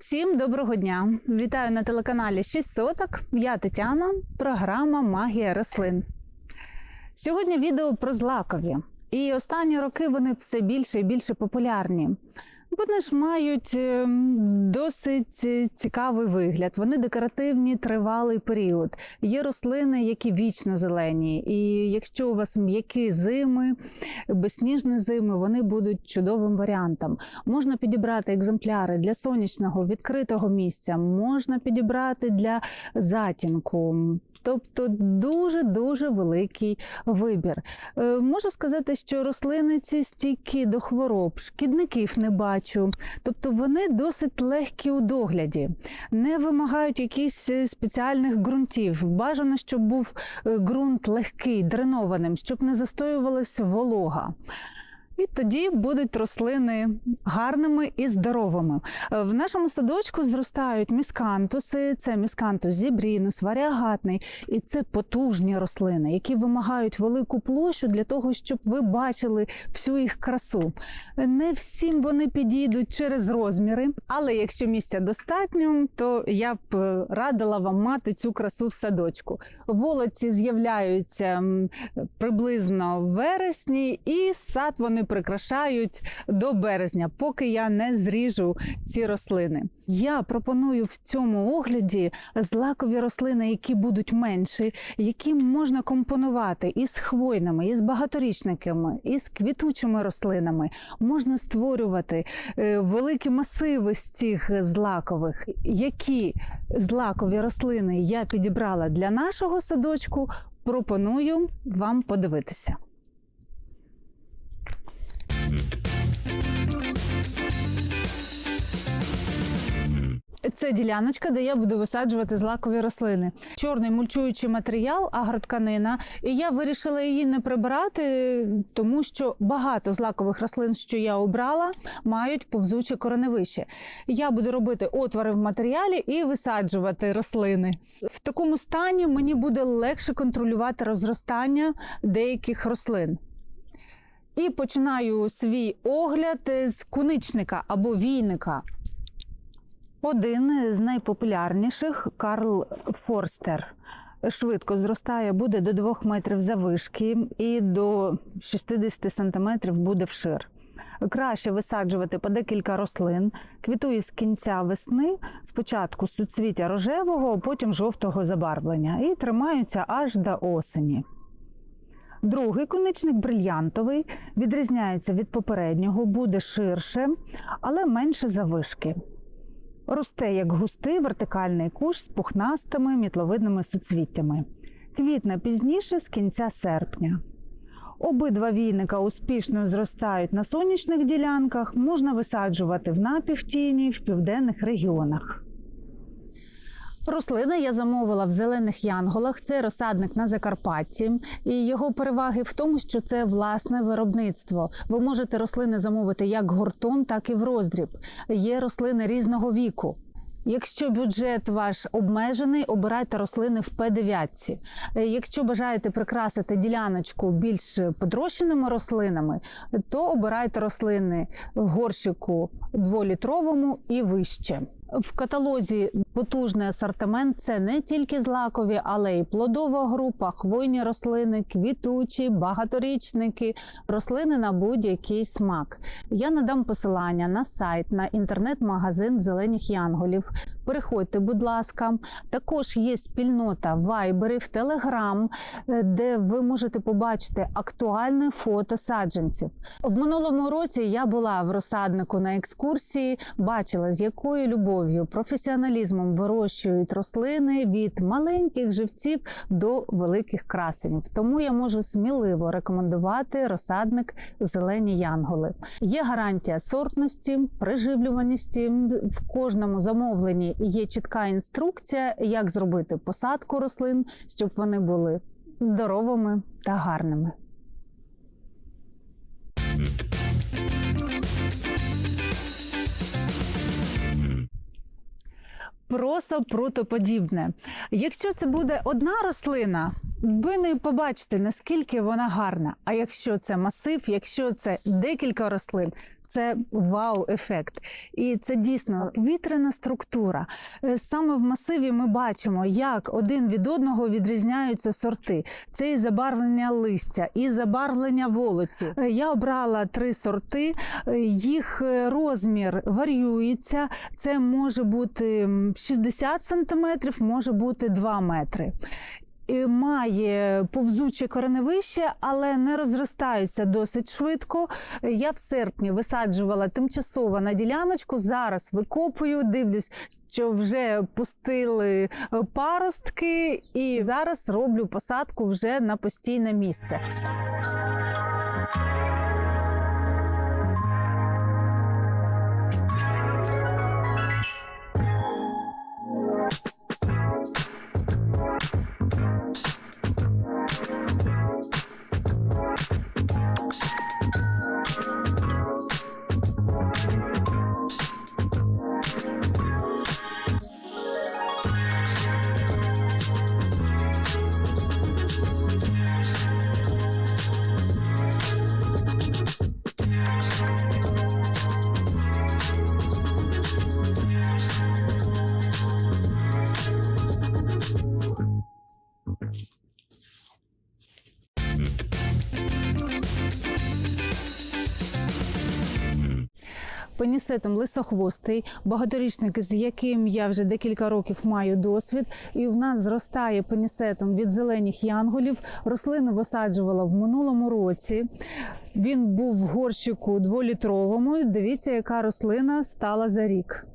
Всім доброго дня! Вітаю на телеканалі 6 соток. Я Тетяна, програма Магія рослин. Сьогодні відео про злакові. І останні роки вони все більше і більше популярні. Вони ж мають е, досить е, цікавий вигляд. Вони декоративні тривалий період. Є рослини, які вічно зелені. І якщо у вас м'які зими, безсніжні зими, вони будуть чудовим варіантом. Можна підібрати екземпляри для сонячного відкритого місця, можна підібрати для затінку. Тобто дуже дуже великий вибір. Е, Можу сказати, що рослини ці стійкі до хвороб, шкідників не бачу. Тобто вони досить легкі у догляді, не вимагають якихось е, спеціальних ґрунтів. Бажано, щоб був е, ґрунт легкий, дренованим, щоб не застоювалася волога. І тоді будуть рослини гарними і здоровими. Е, В нашому садочку зростають міскантуси, це міскантус зібрінус, варіагатний, і це потужні рослини, які вимагають велику площу для того, щоб ви бачили всю їх красу. Не всім вони підійдуть через розміри, але якщо місця достатньо, то я б е, радила вам мати цю красу в садочку. Волоці з'являються приблизно в вересні, і сад вони прикрашають до березня, поки я не зріжу ці рослини. Я пропоную в цьому огляді злакові рослини, які будуть менші, які можна компонувати із хвойними, із багаторічниками, із квітучими рослинами. Можна створювати е, великі масиви з цих злакових. Які злакові рослини я підібрала для нашого садочку, пропоную вам подивитися. Це діляночка, де я буду висаджувати злакові рослини. Чорний мульчуючий матеріал, агротканина. І я вирішила її не прибирати, тому що багато злакових рослин, що я обрала, мають повзуче кореневище. Я буду робити отвори в матеріалі і висаджувати рослини. В такому стані мені буде легше контролювати розростання деяких рослин. І починаю свій огляд з куничника або війника. Один з найпопулярніших Карл Форстер. Швидко зростає, буде до 2 метрів завишки і до 60 сантиметрів буде вшир. Краще висаджувати по декілька рослин, квітує з кінця весни, спочатку з суцвіття рожевого, потім жовтого забарвлення, і тримаються аж до осені. Другий конечник брильянтовий, відрізняється від попереднього, буде ширше, але менше завишки. Росте як густий вертикальний кущ з пухнастими мітловидними суцвіттями. Квітне пізніше з кінця серпня. Обидва війника успішно зростають на сонячних ділянках, можна висаджувати в напівтіні в південних регіонах. Рослини я замовила в зелених янголах. Це розсадник на Закарпатті, і його переваги в тому, що це власне виробництво. Ви можете рослини замовити як гуртом, так і в роздріб. Є рослини різного віку. Якщо бюджет ваш обмежений, обирайте рослини в П9. Е, Якщо бажаєте прикрасити діляночку більш подрощеними рослинами, то обирайте рослини в горщику дволітровому і вище. В каталозі потужний асортимент це не тільки злакові, але й плодова група, хвойні рослини, квітучі, багаторічники, рослини на будь-який смак. Я надам посилання на сайт, на інтернет-магазин зелених янголів. Переходьте, будь ласка. Також є спільнота вайберів, телеграм, е, де ви можете побачити актуальне фото саджанців. В минулому році я була в розсаднику на екскурсії, бачила, з якою любов'ю, професіоналізмом вирощують рослини від маленьких живців до великих красенів. Тому я можу сміливо рекомендувати розсадник зелені янголи. Є гарантія сортності, приживлюваності. В кожному замовленні є чітка інструкція, як зробити посадку рослин, щоб вони були здоровими та гарними. Просто прутоподібне. Якщо це буде одна рослина, ви не побачите, наскільки вона гарна. А якщо це масив, якщо це декілька рослин, це вау-ефект. І це дійсно повітряна структура. Е, Саме в масиві ми бачимо, як один від одного відрізняються сорти. Це і забарвлення листя, і забарвлення волоті. Е, Я обрала три сорти, е, їх розмір варіюється. Це може бути м, 60 см, може бути 2 метри. Має повзуче кореневище, але не розростається досить швидко. Я в серпні висаджувала тимчасово на діляночку. Зараз викопую, дивлюсь, що вже пустили е, паростки, і зараз роблю посадку вже на постійне місце. Пенісетом лисохвостий, багаторічник, з яким я вже декілька років маю досвід, і в нас зростає пенісетом від зелених янголів. Рослину висаджувала в минулому році. Він був в горщику дволітровому. Дивіться, яка рослина стала за рік.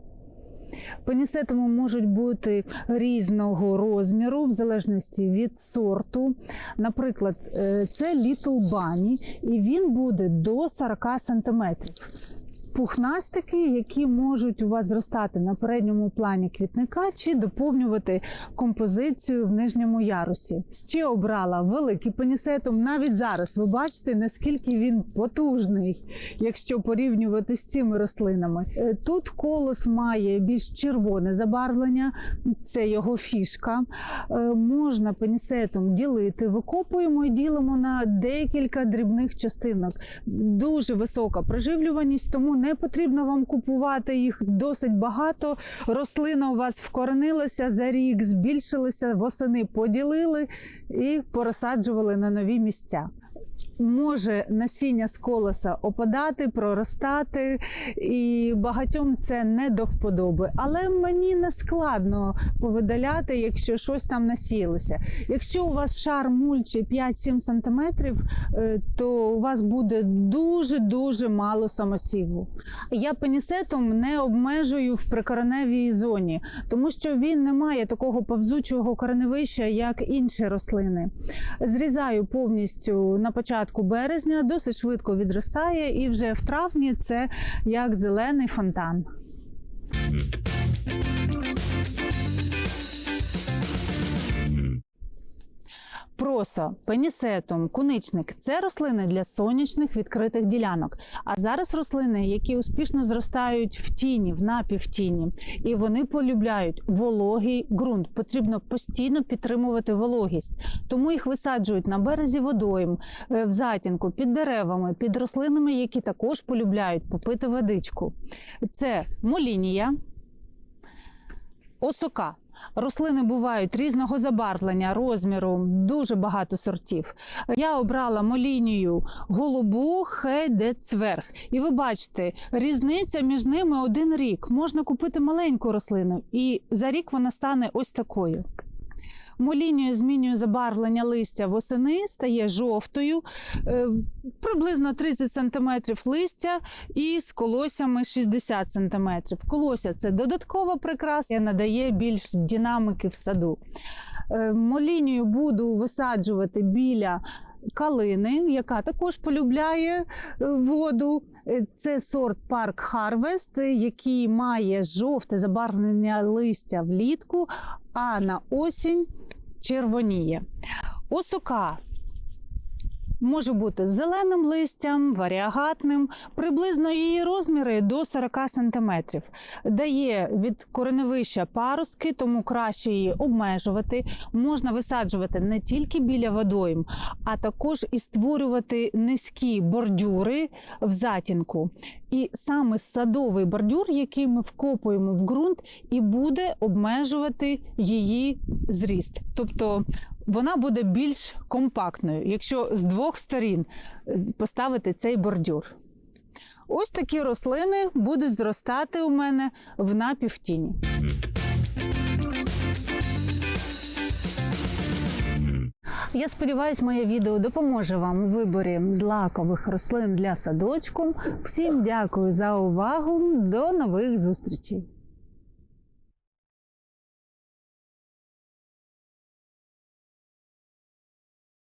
Пенісетами можуть бути різного розміру, в залежності від сорту. Наприклад, е, це Little Bunny, і він буде до 40 сантиметрів пухнастики, які можуть у вас зростати на передньому плані квітника чи доповнювати композицію в нижньому ярусі. Ще обрала великий пенісетум. Навіть зараз ви бачите, наскільки він потужний, якщо порівнювати з цими рослинами. Е, Тут колос має більш червоне забарвлення, це його фішка. Е, Можна пенісетом ділити, викопуємо і ділимо на декілька дрібних частинок. Дуже висока проживлюваність, тому не потрібно вам купувати їх досить багато. Рослина у вас вкоренилася за рік, збільшилася, восени поділили і порозсаджували на нові місця. Може насіння з колоса опадати, проростати, і багатьом це не до вподоби. Але мені не складно повидаляти, якщо щось там насілося. Якщо у вас шар мульчі 5-7 см, е, то у вас буде дуже-дуже мало самосіву. Я пенісетом не обмежую в прикореневій зоні, тому що він не має такого повзучого кореневища, як інші рослини. Зрізаю повністю на початку березня, досить швидко відростає, і вже в травні це як зелений фонтан. Просо, пенісетум, куничник це рослини для сонячних відкритих ділянок. А зараз рослини, які успішно зростають в тіні, в напівтіні, і вони полюбляють вологий ґрунт. Потрібно постійно підтримувати вологість, тому їх висаджують на березі водойм, е, в затінку, під деревами, під рослинами, які також полюбляють попити водичку. Це молінія, осока. Рослини бувають різного забарвлення, розміру, дуже багато сортів. Я обрала молінію голубу хейдецверг. І ви бачите, різниця між ними один рік. Можна купити маленьку рослину, і за рік вона стане ось такою. Молінію змінює забарвлення листя восени, стає жовтою, е, приблизно 30 см листя і з колосями 60 см. Колося це додаткова прикраса, надає більш динаміки в саду. Е, Молінію буду висаджувати біля калини, яка також полюбляє е, воду. Е, Це сорт Park Harvest, який має жовте забарвлення листя влітку, а на осінь червоніє. Осока Може бути зеленим листям, варіагатним, приблизно її розміри до 40 см. Дає від кореневища паростки, тому краще її обмежувати. Можна висаджувати не тільки біля водойм, а також і створювати низькі бордюри в затінку. І саме садовий бордюр, який ми вкопуємо в ґрунт, і буде обмежувати її зріст. Тобто вона буде більш компактною, якщо з двох сторін е, поставити цей бордюр. Ось такі рослини будуть зростати у мене в напівтіні. Я сподіваюся, моє відео допоможе вам у виборі злакових рослин для садочку. Всім дякую за увагу. До нових зустрічей!